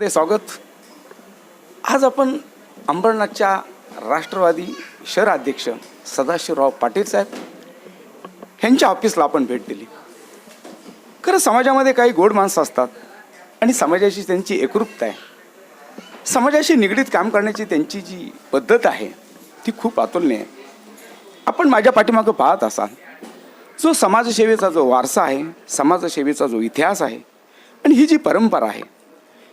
ते स्वागत. आज आपण अंबरनाथच्या राष्ट्रवादी शहर अध्यक्ष सदाशिवराव पाटील साहेब ह्यांच्या ऑफिसला आपण भेट दिली. खरं समाजामध्ये काही गोड माणसं असतात आणि समाजाशी त्यांची एकरूपता आहे. समाजाशी निगडीत काम करण्याची त्यांची जी पद्धत आहे ती खूप अतुलनीय आहे. आपण माझ्या पाठीमागं पाहत असाल जो समाजसेवेचा जो वारसा आहे समाजसेवेचा जो इतिहास आहे आणि ही जी परंपरा आहे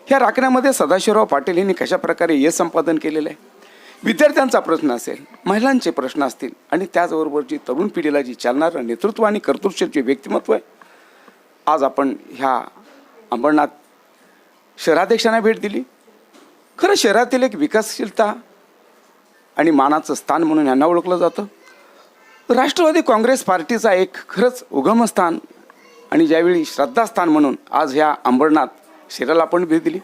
ह्या राखण्यामध्ये सदाशिवराव पाटील यांनी कशा प्रकारे यश संपादन केलेलं आहे? विद्यार्थ्यांचा प्रश्न असेल महिलांचे प्रश्न असतील आणि त्याचबरोबर जी तरुण पिढीला जी चालणारं नेतृत्व आणि कर्तृत्वाचे व्यक्तिमत्व आहे? आज आपण ह्या अंबरनाथ शहराध्यक्षांना भेट दिली. खरं शहरातील एक विकासशीलता आणि मानाचं स्थान म्हणून यांना ओळखलं जातं. राष्ट्रवादी काँग्रेस पार्टीचा एक खरंच उगमस्थान आणि ज्यावेळी श्रद्धास्थान म्हणून आज ह्या अंबरनाथ शरीराला आपण भेट दिली.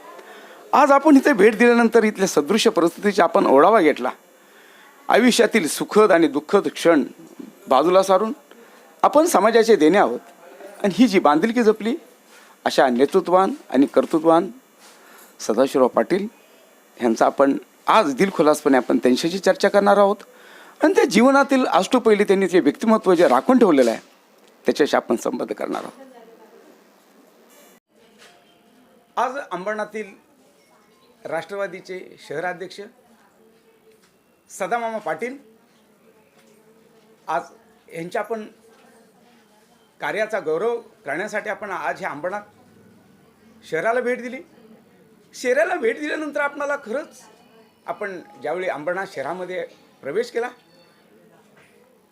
आज आपण इथे भेट दिल्यानंतर इथल्या सदृश्य परिस्थितीचा आपण ओढावा घेतला. आयुष्यातील सुखद आणि दुःखद क्षण बाजूला सारून आपण समाजाचे देणे आहोत. आणि ही जी बांधिलकी जपली अशा नेतृत्वान आणि कर्तृत्वान सदाशिवराव पाटील ह्यांचा आपण आज दिलखुलासपणे आपण त्यांच्याशी चर्चा करणार आहोत. आणि त्या जीवनातील अष्टपैली त्यांनी जे व्यक्तिमत्व जे राखून ठेवलेलं आहे त्याच्याशी आपण संबंध करणार आहोत. आज अंबरनाथील राष्ट्रवादीचे शहराध्यक्ष सदामामा पाटील आज यांच्या आपण कार्याचा गौरव करण्यासाठी आपण आज ह्या अंबरनाथ शहराला भेट दिली. शहराला भेट दिल्यानंतर आपणाला खरंच आपण ज्यावेळी अंबरनाथ शहरामध्ये प्रवेश केला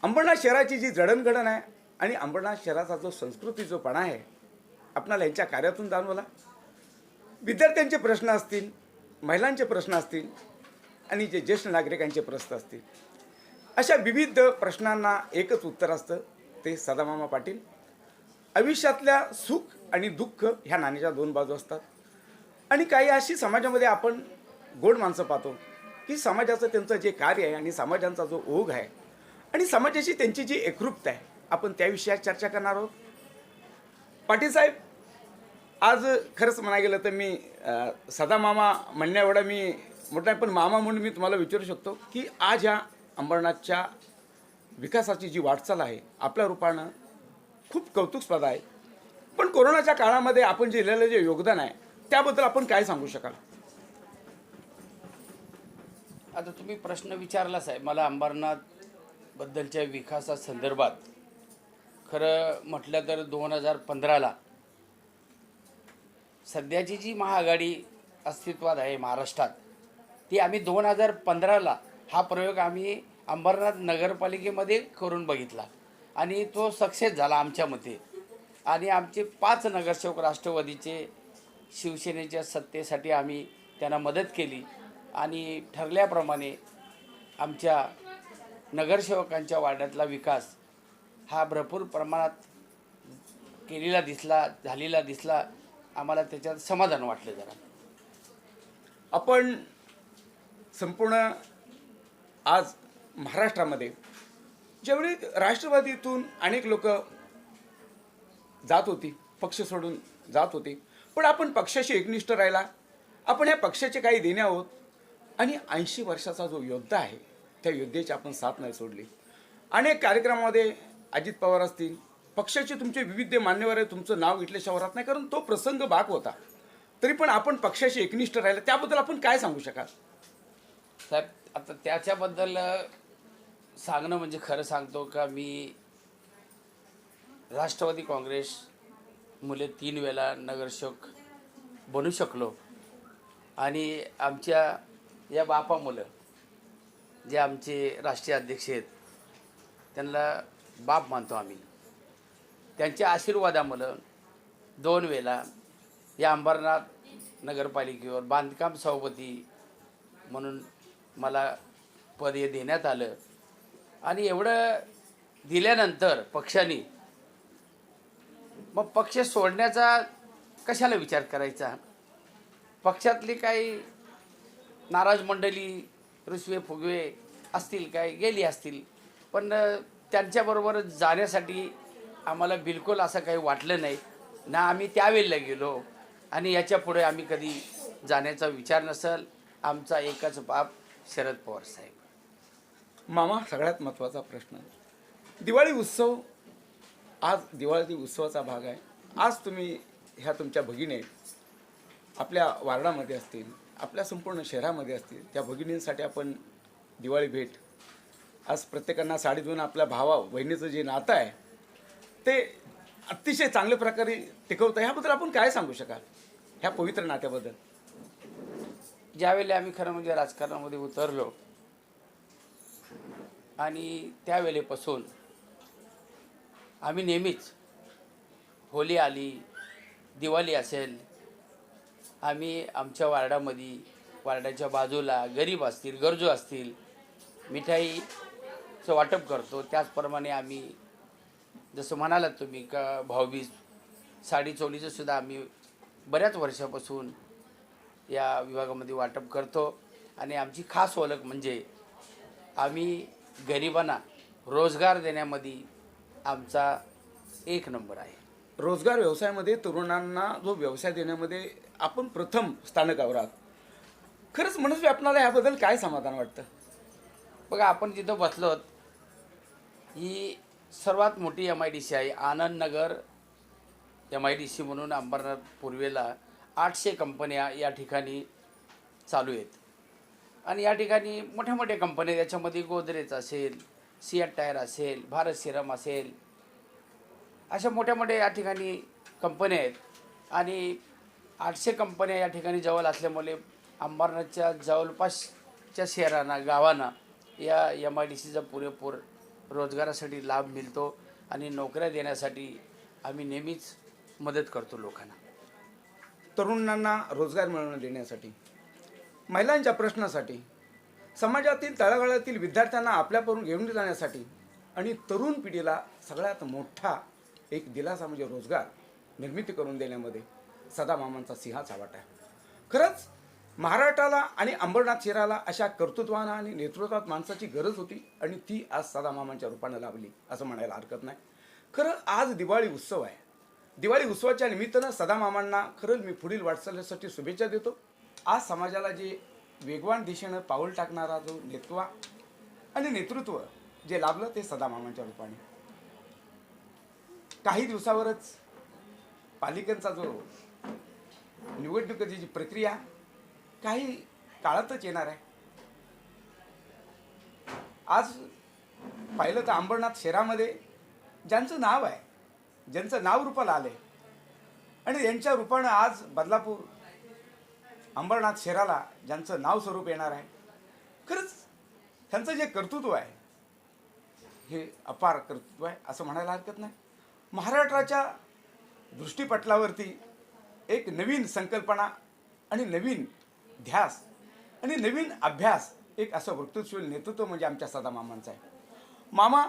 अंबरनाथ शहराची जी जडणघडण आहे आणि अंबरनाथ शहराचा जो संस्कृती जो पणा आहे आपणाला यांच्या कार्यातून जाणवला. विद्यार्थ्यांचे प्रश्न असतील महिलांचे प्रश्न असतील आणि जे ज्येष्ठ नागरिकांचे प्रश्न असतील. अशा विविध प्रश्नांना एकच उत्तर असतं ते सदामामा पाटील. आयुष्यातल्या सुख आणि दुःख ह्या नाण्याच्या दोन बाजू असतात. आणि काही अशी समाजामध्ये आपण गोड माणसं पाहतो की समाजाचं त्यांचं जे कार्य आहे आणि समाजांचा जो ओघ आहे आणि समाजाशी त्यांची जी एकरूपता आहे आपण त्याविषयात चर्चा करणार आहोत. पाटील साहेब आज खरंच म्हणा गेलं तर मी सदा मामा म्हणण्या एवढा मी मोठा आहे, पण मामा म्हणून मी तुम्हाला विचारू शकतो की आज ह्या अंबरनाथच्या विकासाची जी वाटचाल आहे आपल्या रूपानं खूप कौतुकस्पद आहे. पण कोरोनाच्या काळामध्ये आपण जे दिलेलं जे योगदान आहे त्याबद्दल आपण काय सांगू शकाल? आता तुम्ही प्रश्न विचारलाच आहे. मला अंबरनाथबद्दलच्या विकासासंदर्भात खरं म्हटलं तर दोन हजार पंधराला सध्याची जी महाआघाडी अस्तित्वात आहे महाराष्ट्रात ती आम्ही दोन हजार पंधराला हा प्रयोग आम्ही अंबरनाथ नगरपालिकेमध्ये करून बघितला. आणि तो सक्सेस झाला आमच्या मते. आणि आमचे पाच नगरसेवक राष्ट्रवादीचे शिवसेनेच्या सत्तेसाठी आम्ही त्यांना मदत केली. आणि ठरल्याप्रमाणे आमच्या नगरसेवकांच्या वाड्यातला विकास हा भरपूर प्रमाणात केलेला दिसला झालेला दिसला. आम्हाला त्याच्यात समाधान वाटलं जरा. आपण संपूर्ण आज महाराष्ट्रामध्ये ज्यावेळी राष्ट्रवादीतून अनेक लोक जात होती पक्ष सोडून जात होते पण आपण पक्षाशी एकनिष्ठ राहिला आपण या पक्षाचे काही देणे आहोत आणि ऐंशी वर्षाचा जो योद्धा आहे त्या योद्धेची आपण साथ नाही सोडली. अनेक कार्यक्रमामध्ये अजित पवार असतील पक्षाचे तुमचे विविध मान्यवर आहे तुमचं नाव घेतल्याशिवाय शहरात नाही कारण तो प्रसंग भाग होता. तरी पण आपण पक्षाशी एकनिष्ठ राहिला त्याबद्दल आपण काय सांगू शकाल? साहेब आता त्याच्याबद्दल सांगणं म्हणजे खरं सांगतो का मी राष्ट्रवादी काँग्रेस मुले तीन वेळा नगरसेवक बनू शकलो. आणि आमच्या या बापा मुलं जे आमचे राष्ट्रीय अध्यक्ष आहेत त्यांना बाप मानतो आम्ही. त्यांच्या आशीर्वादामुळं दोन वेळा या अंबरनाथ नगरपालिकेवर बांधकाम सभापती म्हणून मला पद हे देण्यात आलं. आणि एवढं दिल्यानंतर पक्षाने मग पक्ष सोडण्याचा कशाला विचार करायचा? पक्षातली काही नाराज मंडळी रुसवे फुगवे असतील काय गेली असतील पण त्यांच्याबरोबर जाण्यासाठी आम्हाला बिलकुल असं काही वाटलं नाही. ना आम्ही त्यावेळेला गेलो आणि याच्यापुढे आम्ही कधी जाण्याचा विचार नसेल. आमचा एकच बाप शरद पवार साहेब. मामा सगळ्यात महत्त्वाचा प्रश्न. दिवाळी उत्सव आज दिवाळी उत्सवाचा भाग आहे. आज तुम्ही ह्या तुमच्या भगिनी आपल्या वार्डामध्ये असतील आपल्या संपूर्ण शहरामध्ये असतील त्या भगिनींसाठी आपण दिवाळी भेट. आज प्रत्येकांना साडी देऊन आपल्या भावा बहिणीचं जे नातं आहे ते अतिशय चांगल्या प्रकारे टिकवतं ह्याबद्दल आपण काय सांगू शकाल? ह्या पवित्र नात्याबद्दल. ज्यावेळेला आम्ही खरं म्हणजे राजकारणामध्ये उतरलो आणि त्यावेळेपासून आम्ही नेहमीच होली आली दिवाळी असेल आम्ही आमच्या वार्डामध्ये वार्डाच्या बाजूला गरीब असतील गरजू असतील मिठाईचं वाटप करतो. त्याचप्रमाणे आम्ही जसं म्हणालात तुम्ही का भाऊबीज साडी चोळीचं सुद्धा आम्ही बऱ्याच वर्षापासून या विभागामध्ये वाटप करतो. आणि आमची खास ओळख म्हणजे आम्ही गरिबांना रोजगार देण्यामध्ये आमचा एक नंबर आहे. रोजगार व्यवसायामध्ये तरुणांना जो व्यवसाय देण्यामध्ये आपण प्रथम स्थानकावर आहात खरंच मनस्वी आपणाला याबद्दल काय समाधान वाटतं? बघा आपण जिथं बसलो ही सर्वात मोठी एम आय डी सी आहे. Anand Nagar M I D C म्हणून अंबरनाथ पूर्वेला आठशे कंपन्या या ठिकाणी चालू आहेत. आणि या ठिकाणी मोठ्या मोठ्या कंपन्या त्याच्यामध्ये गोदरेज असेल सियाट टायर असेल भारत सिरम असेल अशा मोठ्या मोठ्या या ठिकाणी कंपन्या आहेत. आणि आठशे कंपन्या या ठिकाणी जवळ असल्यामुळे अंबरनाथच्या जवळपासच्या शहरांना गावांना या एम आय डी सीचा पुरेपूर रोजगारासाठी लाभ मिळतो आणि नोकऱ्या देण्यासाठी आम्ही नेहमीच मदत करतो लोकांना. तरुणांना रोजगार मिळवून देण्यासाठी महिलांच्या प्रश्नासाठी समाजातील तळागाळातील विद्यार्थ्यांना आपल्याकडून घेऊन जाण्यासाठी आणि तरुण पिढीला सगळ्यात मोठा एक दिलासा म्हणजे रोजगार निर्मिती करून देण्यामध्ये सदा मामांचा सिंहाचा वाटा आहे. खरंच महाराष्ट्राला आणि अंबरनाथ शहराला अशा कर्तृत्वानं आणि नेतृत्वात माणसाची गरज होती आणि ती आज सदामामांच्या रूपानं लाभली असं म्हणायला हरकत नाही. खरं आज दिवाळी उत्सव आहे. दिवाळी उत्सवाच्या निमित्तानं सदामामांना खरंच मी पुढील वाटचालीसाठी शुभेच्छा देतो. आज समाजाला जे वेगवान दिशेनं पाऊल टाकणारा जो नेतृत्व आणि नेतृत्व जे लाभलं ते सदामामांच्या रूपाने. काही दिवसावरच पालिकांचा जो निवडणुकीची जी प्रक्रिया काही काळातच येणार आहे. आज पाहिलं तर अंबरनाथ शहरामध्ये ज्यांचं नाव आहे ज्यांचं नाव रूपाला आहे आणि यांच्या रूपानं आज बदलापूर अंबरनाथ शहराला ज्यांचं नाव स्वरूप येणार आहे. खरंच त्यांचं जे कर्तृत्व आहे हे अपार कर्तृत्व आहे असं म्हणायला हरकत नाही. महाराष्ट्राच्या दृष्टीपटलावरती एक नवीन संकल्पना आणि नवीन ध्यास आणि नवीन अभ्यास एक असं वक्तृत्वशील नेतृत्व म्हणजे आमच्या सदा मामांचं आहे. मामा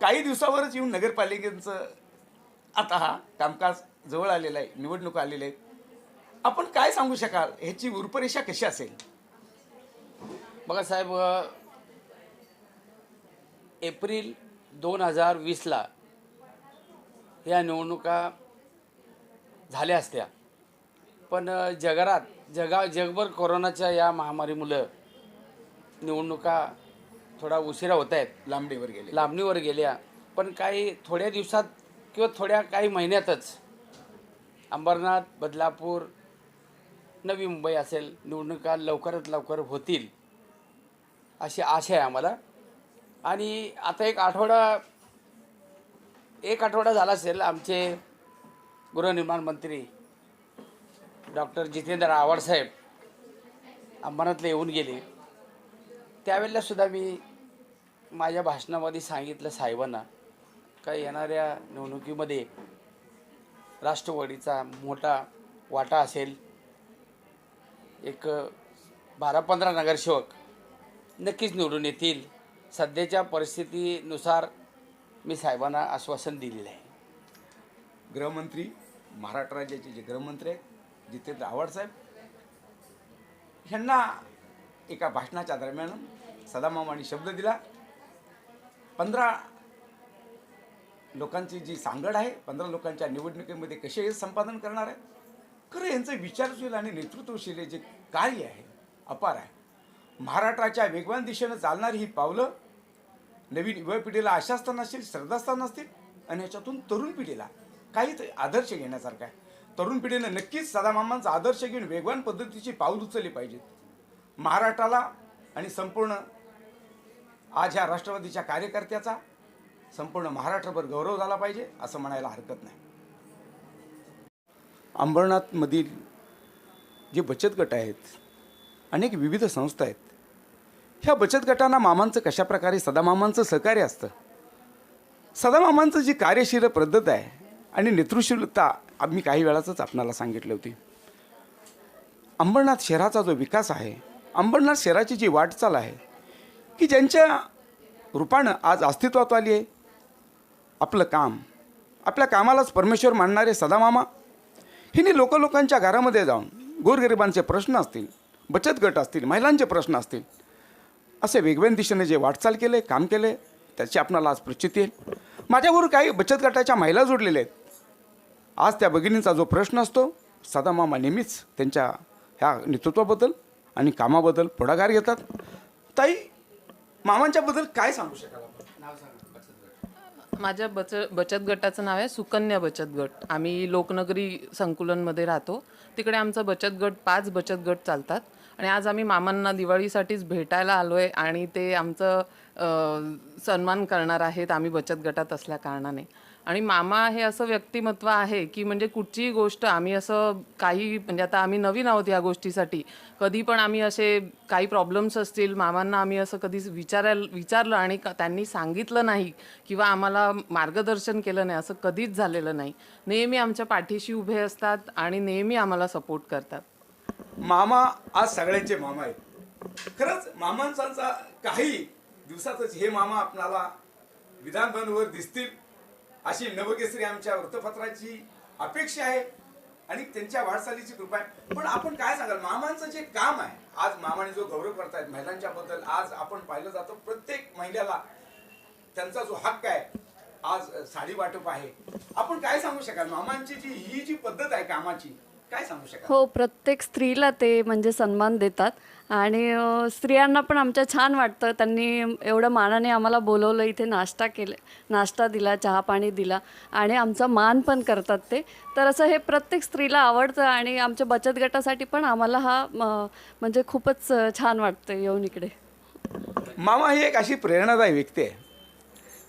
काही दिवसावरच येऊन नगरपालिकेचं आता हा कामकाज जवळ आलेलं आहे निवडणुका आलेल्या आहेत. आपण काय सांगू शकाल? ह्याची रूपरेषा कशी असेल? बघा साहेब एप्रिल दोन हजार वीसला या निवडणुका झाल्या असत्या. पण जगरात जगा जगभर कोरोनाच्या या महामारीमुळं निवडणुका थोडा उशिरा होत आहेत. लांबडीवर गेले लांबणीवर गेल्या. पण काही थोड्या दिवसात किंवा थोड्या काही महिन्यातच अंबरनाथ बदलापूर नवी मुंबई असेल निवडणुका लवकरात लवकर होतील अशी आशा आहे आम्हाला. आणि आता एक आठवडा एक आठवडा झाला असेल आमचे गृहनिर्माण मंत्री डॉक्टर जितेंद्र आवाडसाहेब अंबरनाथला येऊन गेले. त्यावेळेलासुद्धा मी माझ्या भाषणामध्ये सांगितलं साहेबांना का येणाऱ्या निवडणुकीमध्ये राष्ट्रवादीचा मोठा वाटा असेल एक बारा पंधरा नगरसेवक नक्कीच निवडून येतील. सध्याच्या परिस्थितीनुसार मी साहेबांना आश्वासन दिलेलं आहे. गृहमंत्री महाराष्ट्र राज्याचे जे गृहमंत्री आहेत जितेंद्र आव्हाड साहेब ह्यांना एका भाषणाच्या दरम्यान सदामामाने शब्द दिला. पंधरा लोकांची जी सांगड आहे पंधरा लोकांच्या निवडणुकीमध्ये कसे हे संपादन करणार आहे? खरं यांचं विचारशील आणि नेतृत्वशील जे कार्य आहे अपार आहे. महाराष्ट्राच्या वेगवान दिशेनं चालणारी ही पावलं नवीन युवा पिढीला आशास्थान असतील श्रद्धास्थान असतील आणि ह्याच्यातून तरुण पिढीला काहीच आदर्श घेण्यासारखं आहे. तरुण पिढीनं नक्कीच सदामामांचा आदर्श घेऊन वेगवान पद्धतीची पाऊल उचलली पाहिजेत महाराष्ट्राला आणि संपूर्ण आज ह्या राष्ट्रवादीच्या कार्यकर्त्याचा संपूर्ण महाराष्ट्रभर गौरव झाला पाहिजे असं म्हणायला हरकत नाही. अंबरनाथमधील जे बचत गट आहेत अनेक विविध संस्था आहेत ह्या बचत गटांना मामांचं कशा प्रकारे सदामामांचं सहकार्य असतं? सदामामांचं जी कार्यशील पद्धत आहे आणि नेतृशीलता आम्ही काही वेळातच आपणाला सांगितली होती. अंबरनाथ शहराचा जो विकास आहे अंबरनाथ शहराची जी वाटचाल आहे की ज्यांच्या रूपानं आज अस्तित्वात आली आहे आपलं काम आपल्या कामालाच परमेश्वर मानणारे सदामामा हिने लोकलोकांच्या घरामध्ये जाऊन गोरगरिबांचे प्रश्न असतील बचत गट असतील महिलांचे प्रश्न असतील असे वेगवेगळ्या दिशेने जे वाटचाल केले काम केले त्याची आपणाला आज प्रचिती येईल माझ्याबरोबर काही बचत गटाच्या महिला जोडलेल्या आहेत. आज त्या भगिनींचा जो प्रश्न असतो सदामामा नेहमीच त्यांच्या ह्या नेतृत्वाबद्दल आणि कामाबद्दल पुढाकार घेतात. ताई मामांच्याबद्दल काय सांगू शकाल माझ्या बच बचत गटाचं नाव आहे सुकन्या बचत गट. आम्ही लोकनगरी संकुलनमध्ये राहतो. तिकडे आमचा बचत गट पाच बचत गट चालतात. आणि आज आम्ही मामांना दिवाळीसाठीच भेटायला आलो आहे आणि ते आमचं सन्मान करणार आहेत. आम्ही बचत गटात असल्या कारणाने. आणि मामा हे असं व्यक्तिमत्व आहे की म्हणजे कुठचीही गोष्ट आम्ही असं काही म्हणजे आता आम्ही नवीन आहोत या गोष्टीसाठी. कधी पण आम्ही असे काही प्रॉब्लेम्स असतील मामांना आम्ही असं कधीच विचारायला विचारलं आणि क- त्यांनी सांगितलं नाही किंवा आम्हाला मार्गदर्शन केलं नाही असं कधीच झालेलं नाही. नेहमी आमच्या पाठीशी उभे असतात आणि नेहमी आम्हाला सपोर्ट करतात. मामा आज सगळ्यांचे मामा आहेत. खरंच मामांचा काही दिवसातच हे मामा आपणाला विधानभवनवर दिसतील. अशी नवकेसरी आमच्या वृत्तपत्राची अपेक्षा आहे आणि त्यांच्या वाटचालीची कृपा आहे. पण आपण काय सांगाल? मामांचं जे काम आहे आज मामाने जो गौरव करतायत महिलांच्या बद्दल आज आपण पाहिलं जातं प्रत्येक महिलेला त्यांचा जो हक्क आहे आज साडी वाटप आहे. आपण काय सांगू शकाल? मामांची जी ही जी पद्धत आहे कामाची काय सांगू शकाल? हो प्रत्येक स्त्रीला ते म्हणजे सन्मान देतात. आणि अ, स्त्रियांना पण आमच्या छान वाटतं. त्यांनी एवढं मानाने आम्हाला बोलवलं इथे नाश्ता केले नाश्ता दिला चहा पाणी दिला. आणि आमचा मान पण करतात ते. तर असं हे प्रत्येक स्त्रीला आवडतं आणि आमच्या बचत गटासाठी पण आम्हाला हा म, म्हणजे खूपच अ, छान वाटतं येऊन इकडे. मामा ही एक अशी प्रेरणादायी व्यक्ती आहे.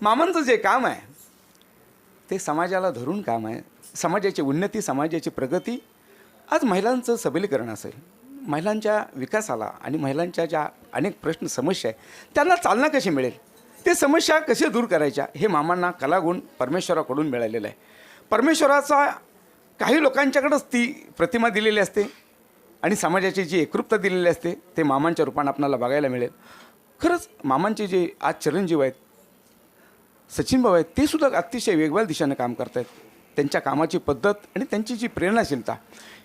मामांचं जे काम आहे ते समाजाला धरून काम आहे. समाजाची उन्नती समाजाची प्रगती आज महिलांचं सबलीकरण असेल महिलांच्या विकासाला आणि महिलांच्या ज्या अनेक प्रश्न समस्या आहेत त्यांना चालना कशी मिळेल? ते समस्या कसे दूर करायच्या? हे मामांना कलागुण परमेश्वराकडून मिळालेलं आहे. परमेश्वराचा काही लोकांच्याकडंच ती प्रतिमा दिलेली असते आणि समाजाची जी एकरूपता दिलेली असते ते मामांच्या रूपानं आपल्याला बघायला मिळेल. खरंच मामांचे जे आज चिरंजीव आहेत सचिन भाऊ आहेत ते सुद्धा अतिशय वेगवान दिशेनं काम करत आहेत त्यांच्या कामाची पद्धत आणि त्यांची जी प्रेरणाशीलता.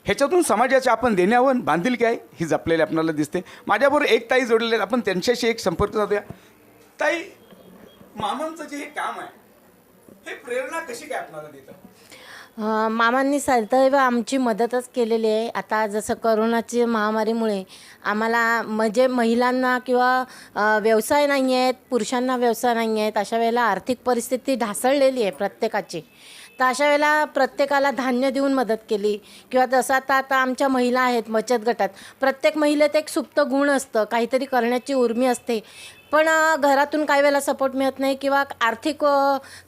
ह्याच्यातून समाजाचे आपण देण्यावर बांधिलकी आहे ही जपलेली आपल्याला दिसते. माझ्याबरोबर एक ताई जोडलेले आहेत आपण त्यांच्याशी एक संपर्क साधूया. ताई मामांचं जे हे काम आहे हे प्रेरणा कशी काय आपल्याला देतं? मामांनी सदैव आमची मदतच केलेली आहे. आता जसं करोनाची महामारीमुळे आम्हाला म्हणजे महिलांना किंवा व्यवसाय नाही आहेत पुरुषांना व्यवसाय नाही आहेत अशा वेळेला आर्थिक परिस्थिती ढासळलेली आहे प्रत्येकाची. तर अशा वेळेला प्रत्येकाला धान्य देऊन मदत केली. किंवा जसं आता आता आमच्या महिला आहेत बचत गटात. प्रत्येक महिलेत एक सुप्त गुण असतं. काहीतरी करण्याची उर्मी असते. पण घरातून काही वेळेला सपोर्ट मिळत नाही किंवा आर्थिक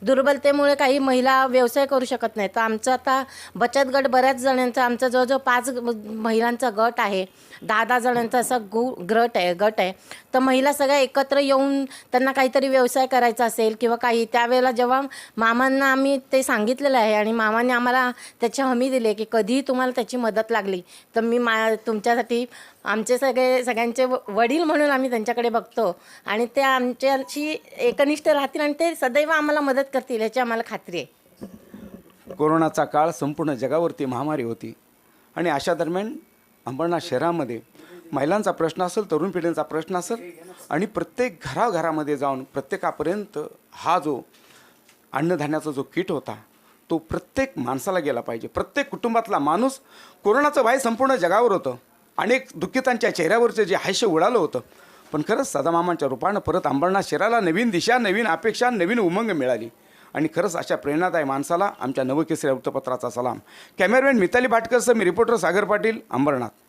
दुर्बलतेमुळे काही महिला व्यवसाय करू शकत नाही तर आमचं आता बचत गट बऱ्याच जणांचा आमचा जवळजवळ पाच महिलांचा गट आहे. दहा दहा जणांचा असा गु ग्रट आहे गट आहे. तर महिला सगळ्या एकत्र येऊन त्यांना काहीतरी व्यवसाय करायचा असेल किंवा काही त्यावेळेला जेव्हा मामांना आम्ही ते सांगितलेलं आहे आणि मामाने आम्हाला त्याची हमी दिली की कधीही तुम्हाला त्याची मदत लागली तर मी मा तुमच्यासाठी आमचे सगळे सगळ्यांचे व- वडील म्हणून आम्ही त्यांच्याकडे बघतो आणि ते आमच्याशी एकनिष्ठ राहतील आणि ते सदैव आम्हाला मदत करतील याची आम्हाला खात्री आहे. कोरोनाचा काळ संपूर्ण जगावरती महामारी होती आणि अशा दरम्यान अंबरनाथ शहरामध्ये महिलांचा प्रश्न असेल तरुण पिढींचा प्रश्न असेल आणि प्रत्येक घराघरामध्ये जाऊन प्रत्येकापर्यंत हा जो अन्नधान्याचा जो किट होता तो प्रत्येक माणसाला गेला पाहिजे. प्रत्येक कुटुंबातला माणूस कोरोनाचं भय संपूर्ण जगावर होतं. अनेक दुःखितांच्या चेहऱ्यावरचं जे हास्य उडालं होतं. पण खरंच सदामामांच्या रूपानं परत अंबरनाथ शहराला नवीन दिशा नवीन अपेक्षा नवीन उमंग मिळाली. आणि खरंच अशा प्रेरणादायी माणसाला आमच्या नवकेसऱ्या वृत्तपत्राचा सलाम. कॅमेरामॅन मिताली भाटकरसह मी रिपोर्टर सागर पाटील अंबरनाथ.